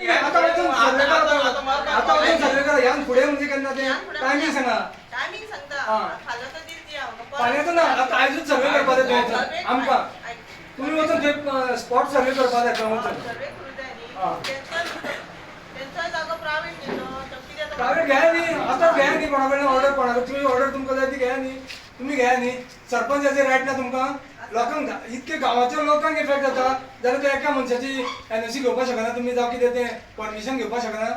आता वचन करा ह्यान म्हणजे केन्ना ते सांगा टायमिंग सांगता खालो तर हांव ना आता आयजूच सर्वे करपा जाय तुवें आमकां तुमी वचून थंय स्पॉट सर्वे करपा जाय थंय वचून सर्वे जाय न्ही जागो प्रायवेट न्ही तो तो कितें तो- प्रायवेट घ्या न्ही आतां घ्या न्ही कोणा कडल्यान ऑर्डर कोणा तुमी ऑर्डर तुमकां जाय ती घ्या न्ही तुमी घ्या न्ही सरपंचाचे रायट ना तुमकां? लोकांक इतके गांवाच्या लोकांक इफेक्ट जाता. जाल्यार तो एका मनशाची एनओसी घेवपाक शकना तुमी जावं कितें तें परमिशन घेवपाक शकना?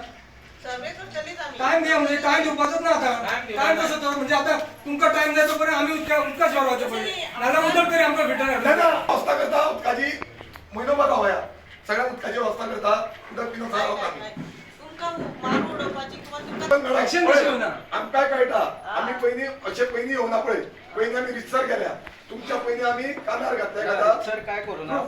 टाइम दिया म्हणजे टाइम दिवपाचोच ना आता? टाइम कसो तो म्हणजे आता तुमका टाइम जाय तो पर्यंत आम्ही उदका उदका शिवार वचो पडले नाल्यार उदक तरी आमकां ना व्यवस्था करता उदकाची म्हयनो बघा वया सगळ्या उदकाची व्यवस्था करता उदक पिनो चालवता आमी पळय, कशी होना? आमकां काय कळटा आमी पयलीं अशे पयलीं येवना पळय पयलीं आमी रितसर गेल्या तुमच्या पयलीं आमी कानार घातल्या. खाता सर काय करू ना?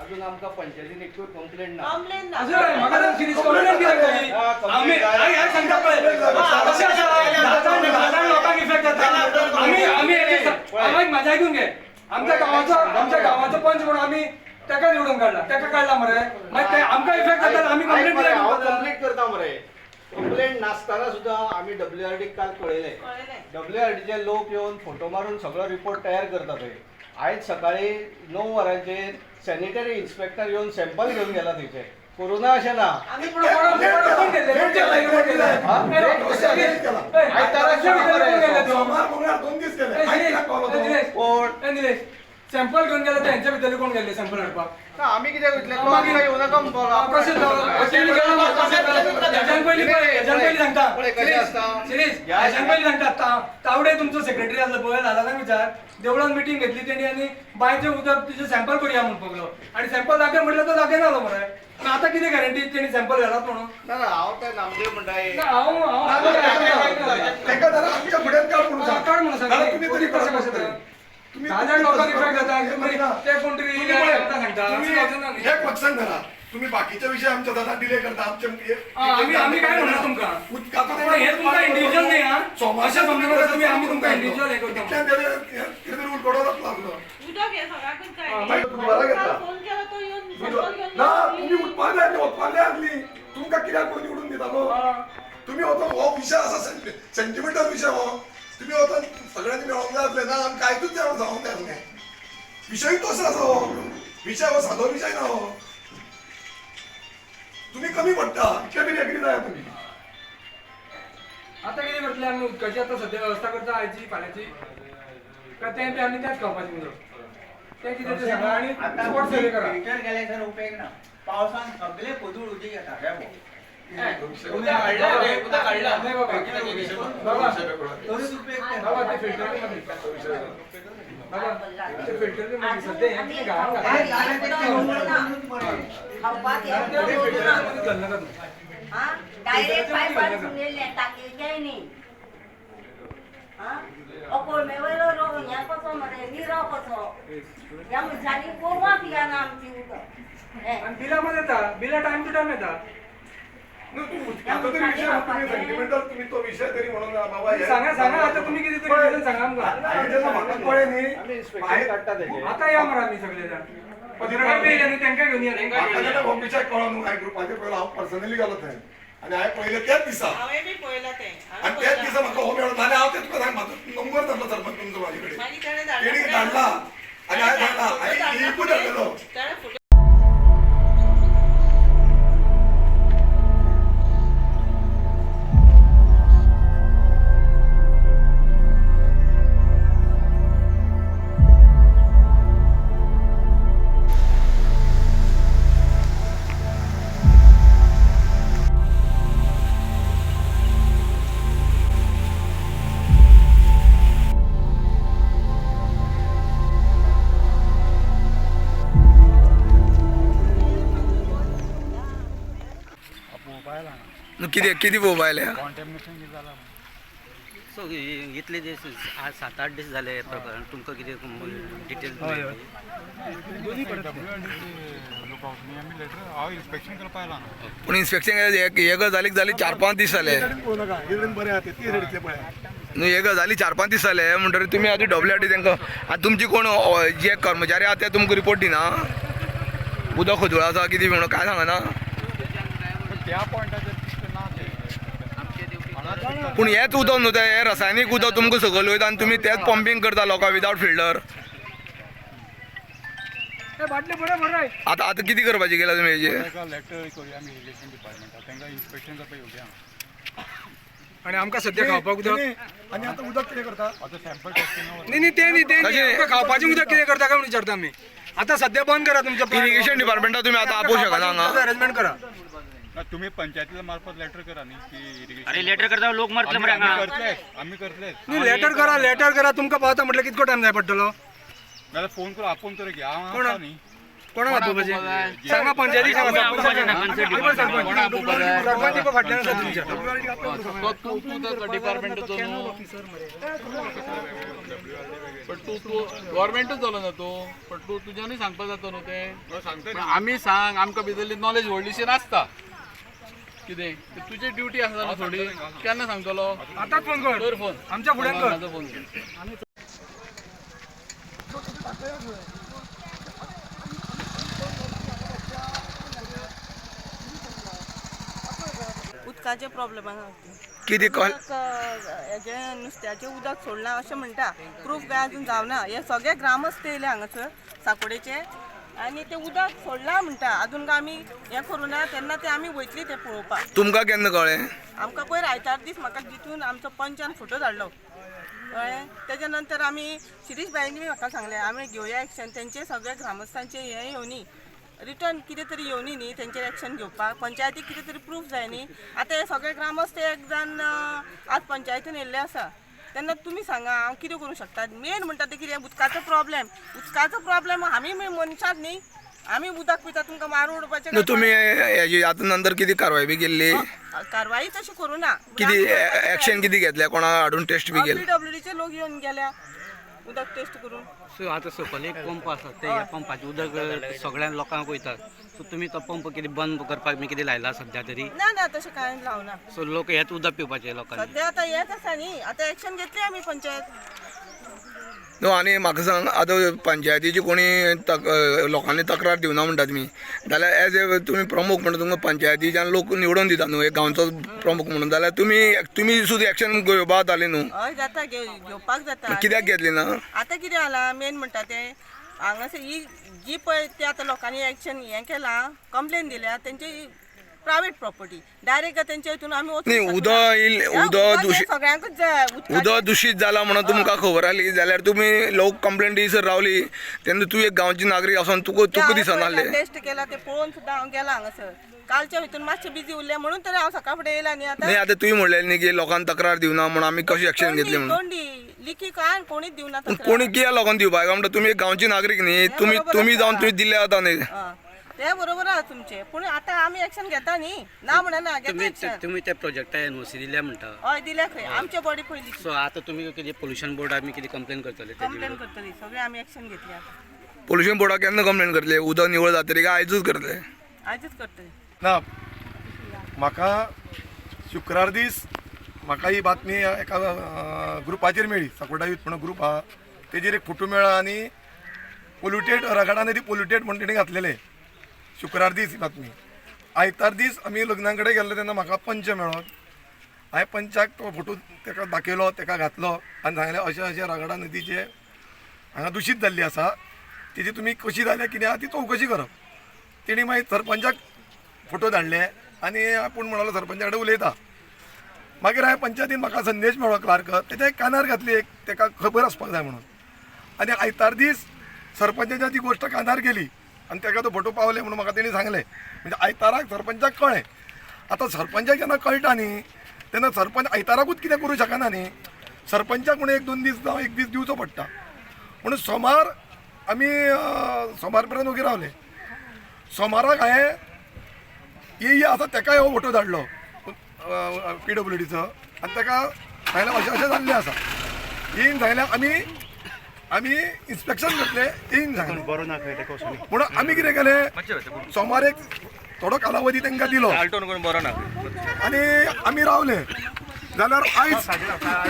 अजून आमका पंचायतीन एकूच कंप्लेंट ना. ना. म्हाका सिरीज कंप्लेंट कित्याक जाली? हा. हांव हें सांगता पळय हा, आसा जाण लोकांक इफेक्ट जाता आमी आमी एक एक म्हाजें आयकून घे. आमच्या गांवाचो आमच्या गांवाचो पंच म्हणून आमी ताका निवडून काडला ताका काडला मरे? मागीर आमकां इफेक्ट जाता आमी कंप्लेंट करता मरे. कंप्लेंट नासतना सुद्धा आम्ही डब्ल्यू आर डी काल कळयले कळलें डब्ल्यू आर डीचे लोक येऊन फोटो मारून सगळो रिपोर्ट तयार करता थंय आयज सकाळी णव वरांचेर सॅनिटरी इन्स्पेक्टर येऊन सॅम्पल घेऊन गेला थंयचे कोरोना अशें ना हा? आयतारा कोण सॅम्पल घेऊन गेला त्यांच्या भितर कोण गेले? सॅम्पल हाडपाक ना, आम्ही तो नाका गेलो ना, पयलीं सांगता ता- तावडे तुमचो सेक्रेटरी आसलो पळय लालांक विचार. देवळान मिटींग घेतली तेणी आनी बायचें उदक तुजें सॅम्पल करुया म्हणून पगलो आनी सॅम्पल दाखय म्हटलं तो दाखय नालो मरे पूण आतां कितें गॅरंटी तेणी सॅम्पल घालात म्हणून? ना ना हांव ते नामदेव म्हणटा ना, हांव हांव ना, ना, हांव- तरी तरी. तर? तुम्ही सांगता असं ना न्ही. धरा बाकीच्या विषय आमच्या दादा डिले करता आमचे हे- आम्ही- आम्ही काय म्हणणार तुमका? उदकाचो पण हे तुमका individual नाही, हा? सोमार- अशें समजू नका तुम्ही, आम्ही तुमका individual हे करता. हे- हे हा, घेतला. फोन केला तो येऊन बुधवार- सॅम्पल घेऊन ना येऊन तुम्ही उत्पादन उत्पादन आणली तुमका कित्याक कोण निवडून दितालो हा. तुम्ही होतो हो विषय असा सेंटिमेंटल विषय हो तुम्ही होता सगळ्यांनी मेळोंक जाय आसले ना आमकां कांयच जावं जावंक जाय आसलें विशय तसो आसा हो विषय हो सादो विषय ना हो. तुम्ही कमी पडटा तरी एग्री जाया तुम्ही. आता कितें करतले आमी उदकाची आतां सद्या वेवस्था करता आयची फाल्यांची काय तें तें आमी तेंच खावपाचें उदक तें कितें तें सांगा आनी स्पॉट सर्वे करा. फिल्टर केल्याचा उपयोग ना पावसान सगळे पदूळ उदीक येता रे भाऊ. डायरेक्ट टाकी रो कसो मरे निरो कसो ह्या मनशांनी गोवाक ना आमची उदक हे येता बिला टाइम टू टाइम येता तू तरी विषय हो, तुम्ही सेंटिमेंटल तुम्ही तो विषय तरी म्हणून बाबा हे- सांगा सांगा आता तुम्ही किती तरी reason सांगा आमकां हांवें आम्ही हांवें- काडटा तेजे आता या मरा आम्ही सगळे जण पत्रकार बी येयले न्ही तांकां घेवन या म्हाका जेन्ना हो विषय कळ्ळो न्हू हांवें ग्रुपाचेर पयलो हांव पर्सनली गेलो थंय आनी हांवें पळयलें त्याच दिसा हांवें बी पळयलां तें हांवें आनी त्याच. दिसा म्हाका हो नाल्यार हांव तेच तुका म्हाजो नंबर धाडलो सरपंच तुमचो म्हाजे कडेन मागीर तेणें तेणी धाडला धाडला आनी हांवें धाडला धाडलेलो तेणें कितें कितें मोबायल सो इ- इतले दीस आज सात आठ दीस जाले प्रकरण. तुमकां कितें डिटेल्स पूण इन्स्पेक्शन एक हे गजालीक जाली चार पांच दीस जाले आहा न्हू हे गजाली चार पांच दीस जाले म्हणटकीर तुमी आतां डब्ल्यू आर टी तांकां आतां तुमची कोण जे कर्मचारी आहा ते तुमकां रिपोर्ट दिना. उदक खदुळ आसा कितें म्हणून काय सांगना त्या पॉयंटाचेर पूण हेच उदक न्हू तें हें रसायनीक उदक तुमकां सकयल वयता आनी तुमी तेंच पंपींग करता लोकां विदावट फिल्टर आतां आतां कितें करपाचें केलां तुमी हेजेर आणि आमकां सद्या खावपाक उदक आणि आता उदक कितें करता? आतां सॅम्पल टेस्टिंग नाही नाही ते नाही ते नाही. कशें? आमकां खावपाचें उदक कितें करता काय म्हणून विचारता आमी आता सध्या बंद करा तुमच्या इरिगेशन डिपार्टमेंटाक तुमी आतां आपोवं शकना हांगा अरेंजमेंट करा. तुम्ही पंचायतीच्या मार्फत लेटर करा न्ही की इरिगेशन अरे लेटर करता लोक मारतले मरे आमी हांगा करतलेच आमी करतलेच नाही लेटर करा लेटर करा तुमकां पावता म्हटल्यार कितको टायम जाय पडटलो नाल्यार फोन करून आपोवन तर घे हांव कोण? आसा न्ही कोणाक आपोवपाचें सांगा पंचायतीक सांगा सरपंच सरपंच इपय फाटल्यान आसा तुमच्या डिपार्टमेंटाचो न्हू पण तूं तूं गव्हर्मेंटूच जालो ना तूं पण तूं तुज्यानूय सांगपा जाता न्हू तें पण आमी सांग आमकां भितरली नॉलेज व्हडलीशी नासता कितें? ते तुजी ड्युटी आसा थोडी. केन्ना सांगतलो आतांच फोन कर. कर फोन आमच्या फुड्यान कर. म्हाजो फोन कर उदकाचे प्रॉब्लेम आसा कितें अ, हेजें नुस्त्याचें उदक सोडलां अशें म्हणटा प्रूफ काय अजून जावना हे सगळे ग्रामस्थ येयले हांगासर साकोडेचे. आनी ते उदक सोडलां म्हणटा अजून काय आमी हें करूं ना तेन्ना ते आमी वयतली ते पळोवपाक तुमकां केन्ना कळ्ळें? आमकां पयर आयतार दीस म्हाका जितून आमचो पंचान फोटो धाडलो. कळ्ळें? तेच्या नंतर आमी शिरीश बायंनी बी म्हाका सांगलें आमी घेवया एक्शन तेंचे सगळे ग्रामस्थांचे हे येवनी. रिटर्न कितें तरी येवनी न्ही तेंचेर एक्शन घेवपाक पंचायतीक कितें तरी प्रूफ जाय न्ही आतां हे सगळे ग्रामस्थ एक जाण आज पंचायतीन येयल्ले आसा. तेन्ना तुमी सांगा हांव कितें करूं शकता? मेन म्हणटा ते कितें उदकाचो प्रॉब्लेम उदकाचो प्रॉब्लेम आमी मनशात न्ही. आमी उदक पिता तुमकां मारून उडोवपाचें न्हू काय तुमी हेजी आतां नंतर कितें कारवाय बी केल्ली कारवाई तशी करूं ना. कितें एक्शन कितें घेतलें कोणाक हाडून टेस्ट बी केलें? पीडब्ल्यूडीचे लोक येवन गेल्या. उदक टेस्ट करून. सो आतां सकयल एक पंप आसा ते ह्या पंपाचें उदक सगळ्या लोकांक वयता सो तुमी तो पंप कितें बंद करपाक बी कितें लायला सध्या तरी? ना ना तशें कांय लावना सो लोक हेच उदक पिवपाचे लोकांनी. सध्या आतां हेच आसा न्ही. आतां एक्शन घेतली आमी पंचायत. न्हू आनी म्हाका सांग आतां पंचायतीची कोणी तक लोकांनी तक्रार दिवना म्हणटा तुमी जाल्यार एज ए तुमी प्रमुख म्हणून तुमकां पंचायतीच्यान लोक निवडून दिता न्हू एक गांवचो प्रमुख म्हणून. जाल्यार तुमी तुमी सुद्दां एक्शन घेवपा जाताली न्हू हय जाता घेवपाक जाता. कित्याक घेतली ना? आतां कितें जाला मेन म्हणटा ते हांगासर ही जी पळय ते आतां लोकांनी एक्शन हें केलां कंप्लेन दिल्या तेंची प्रायवेट प्रॉपर्टी डायरेक्ट तेंच्या हितून आमी वचूंक न्ही, शकना. उदक येयल्लें- ह्या उदक उदकाचें दुशीत- सगळ्यांकूच जाय उदकाचें- उदक दूशीत जाला म्हणून तुमकां खबर आली. जाल्यार तुमी लोक कंप्लेंट दिसर रावली. तेन्ना तूं एक गांवची नागरीक आसून तुका तुका दिसना नासलें टेस्ट केला ते पळोवन सुद्दां हांव गेला हांगासर कालच्या हितून मातशें बिजी उरलें म्हणून तरी हांव सकाळ फुडें येयला न्ही न्ही आतां आतां तुवें म्हणलें न्ही की लोकांनी तक्रार दिवना म्हणून आमी कशी एक्शन घेतली म्हणून? तोंडी लिखी काय कोणीच दिवना तक्रार. कोणी कित्याक लोकांनी दिवपाक म्हणटा तुमी एक गांवची नागरीक न्ही. तुमी बरोबर तुमी आसा. जावन तुमी दिले वता न्ही. हं. ते बरोबर आहा तुमचे. पूण आतां आमी एक्शन घेता न्ही ना म्हणना घेता तुम्ही एक्शन तुम्ही त्या प्रोजेक्टा एनओसी दिल्या म्हणटा हय दिल्या खंय आमचे बॉडी पयली सो आतां तुमी कितें पोल्युशन बोर्डाक बी कितें कंप्लेन करतले तेजी कंप्लेन करतली सगळे आमी एक्शन घेतली आतां. पोल्युशन बोर्डाक केन्ना कंप्लेंट करतले. उदक निवळ जातरी काय आयजूच करतले. आयजच करतली ना म्हाका शुक्रार दीस म्हाका ही बातमी एका अं, ग्रुपाचेर मेळ्ळी साकोडा यूथ म्हणून ग्रुप आहा तेजेर एक फोटो मेळ्ळा आनी पोल्युटेड रगडान ती पोल्युटेड म्हणून तेणी घातलेले. शुक्रार दीस ही बातमी. आयतार दीस आमी लग्ना कडेन गेल्ले तेन्ना म्हाका पंच मेळ्ळो हांवें पंचाक तो फोटो ताका दाखयलो ताका घातलो आनी सांगलें अशें अशें रगडा नदीचे हांगा दुशीत जाल्ली आसा तेजी तुमी कशी जाल्या कितें आहा ती चवकशी करप तेणी मागीर सरपंचाक फोटो धाडले आनी आपूण म्हणलो सरपंचा कडेन उलयता. मागीर हांवें पंचायतीन म्हाका संदेश मेळ्ळो क्लार्क. तेच्या एक कानार घातली एक ताका खबर आसपाक जाय म्हणून. आनी आयतार दीस सरपंचाच्या ती गोश्ट कानार गेली. आनी तेका तो फोटो पावले म्हणून म्हाका तेणी सांगलें. म्हणजे आयताराक सरपंचाक कळ्ळें आतां सरपंचाक जेन्ना कळटा न्ही तेन्ना सरपंच आयताराकूच कितें करूं शकना न्ही सरपंचाक म्हणून एक दोन दीस जावं एक दीस दिवचो पडटा. म्हणून सोमार आमी सोमार पर्यंत उगी रावले. सोमाराक हांवें ये ये आसा तेकाय हो फोटो धाडलो पी डब्ल्यू डीचो. आनी तेका सांगलें अशें अशें जाल्लें आसा. येन सांगलें आमी आमी इन्स्पेक्शन करतले येईन सांगलें म्हणून आमी कितें केलें सोमार एक थोडो कालावधी तांकां दिलो. आनी आमी रावले. जाल्यार आयज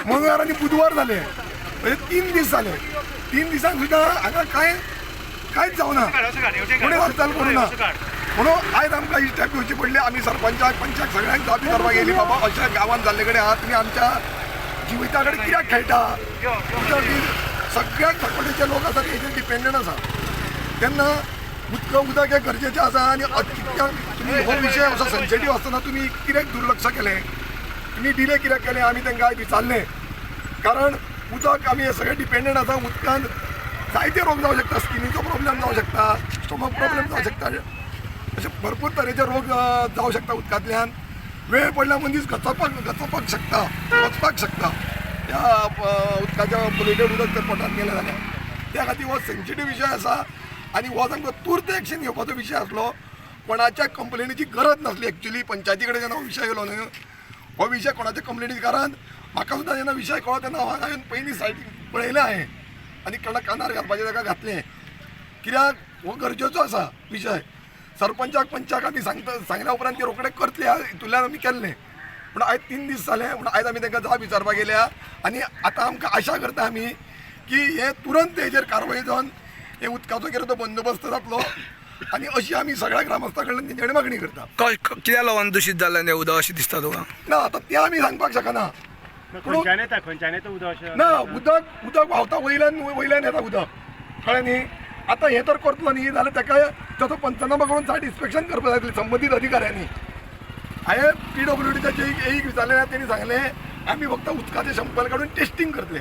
मंगळार आनी बुधवार जाले म्हणजे तीन दीस जाले तीन दिसांक सुद्दां हांगा कांय कांयच जावना कोणी हालचाल करूना म्हणून आयज आमकां ही स्टेप घेवची पडली. आमी सरपंचाक पंचाक सगळ्यांक जापी करपाक गेली. बाबा अशा गांवांत जाल्ले कडेन आहात. तुमी आमच्या जिविता कडेन कित्याक खेळटा उदक ही सगळ्यात लोक आसा हेचेर डिपेंडंट आसा तेन्ना उदक उदक हें गरजेचें आसा आनी अतिशय तुमी हो विशय असो सेन्सिटीव आसतना तुमी कित्याक दुर्लक्ष केलें. तुमी डिले कित्याक केलें आमी तांकां आयज विचारलें कारण उदक आमी हे सगळे डिपेंडंट आसा उदकान जायते रोग जावं शकता स्किनीचो प्रॉब्लेम जावं शकता स्टोमक प्रॉब्लेम जावं शकता अशे भरपूर तरेचे रोग अ, जावं शकता उदकांतल्यान वेळ पडल्यार मनीस गचपाक गचपाक शकता वचपाक शकता. त्या उदकाच्या पोल्युटेड उदक जर पोटांत गेलें जाल्यार त्या खातीर हो सेन्सिटीव विशय आसा आनी हो तांकां तुर्त एक्शन घेवपाचो विशय आसलो कोणाच्या कंप्लेनीची गरज नासली एक्चुली पंचायती कडेन जेन्ना हो विशय येयलो न्हय हो विशय कोणाच्या कंप्लेनी कारण म्हाका सुद्दां जेन्ना विशय कळ्ळो तेन्ना हांव येवन पयलीं सायटीक पळयलें हांवें आनी कोणा कानार घालपाचें ताका घातलें. कित्याक हो गरजेचो आसा विशय सरपंचाक पंचाक आमी सांगता सांगल्या उपरांत ते रोखडे करतले हितूंतल्यान आमी केल्लें पूण आयज तीन दीस जाले पूण आयज आमी तांकां जाप विचारपाक गेल्या आनी आतां आमकां आशा करता आमी की हे तुरंत हेजेर कारवाय जावन हे उदकाचो कितें तो बंदोबस्त जातलो आनी अशी आमी सगळ्या ग्रामस्थां कडल्यान तेंचे कडेन मागणी करता कित्याक लागून दूशीत जाल्लें तें उदक अशें दिसता तुका ना आतां तें आमी सांगपाक शकना. ना उदक उदक व्हांवता वयल्यान वयल्यान येता उदक. कळ्ळें न्ही आतां हें तर करतलो न्ही जाल्यार ताका ताचो पंचनामा करून सायट इन्स्पेक्शन करपाक जाय संबंदीत अधिकाऱ्यांनी. हांवें पी डब्ल्यू डीच्या जे एक विचारलें तेणी सांगलें आमी फक्त उदकाचे शंपल काडून टेस्टींग करतले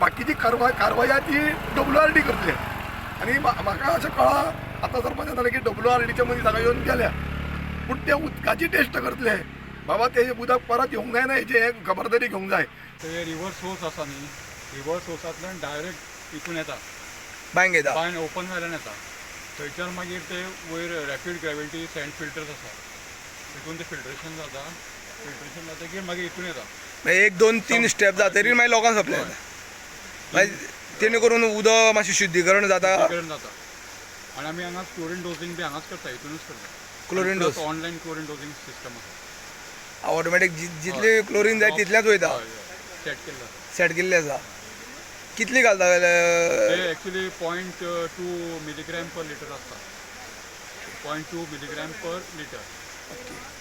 बाकीची कारवाय कारवाय आहा ती डब्ल्यू आर डी करतले आनी म्हा- म्हाका अशें कळ्ळा आतां सरपंच जालें की डब्ल्यू आर डीचे मनीस हांगा येवन गेल्या. पूण ते उदकाची टेस्ट करतले बाबा ते उदक परत येवंक जायना हेची हे खबरदारी घेवंक जाय. ते रिवर सोर्स आसा न्ही रिवर सोर्सांतल्यान डायरेक्ट इतून येता बांयक येता बायन ओपन जायल्यान येता थंयच्यान मागीर ते वयर रॅपीड ग्रॅविटी सँड फिल्टर्स आसा तितून ते फिल्ट्रेशन जाता. फिल्ट्रेशन जातकीर मागीर इतून येता. मागीर एक दोन तीन स्टेप जातकीर मागीर लोकांक सप्लाय जाता मागीर तेणे करून उदक मातशें शुद्धीकरण जाता. करून जाता. आनी आमी हांगा क्लोरीन डोजिंग बी हांगाच करता हितूनच करता. Chlorine dose online chlorine dosing system आसा ऑटोमॅटीक जितली क्लोरीन जाय तितल्याच वयता सेट केल्लो सेट केल्ले. आसा कितली घालता? ते actually point two milligram per litre आसता point two milligram per litre Okay.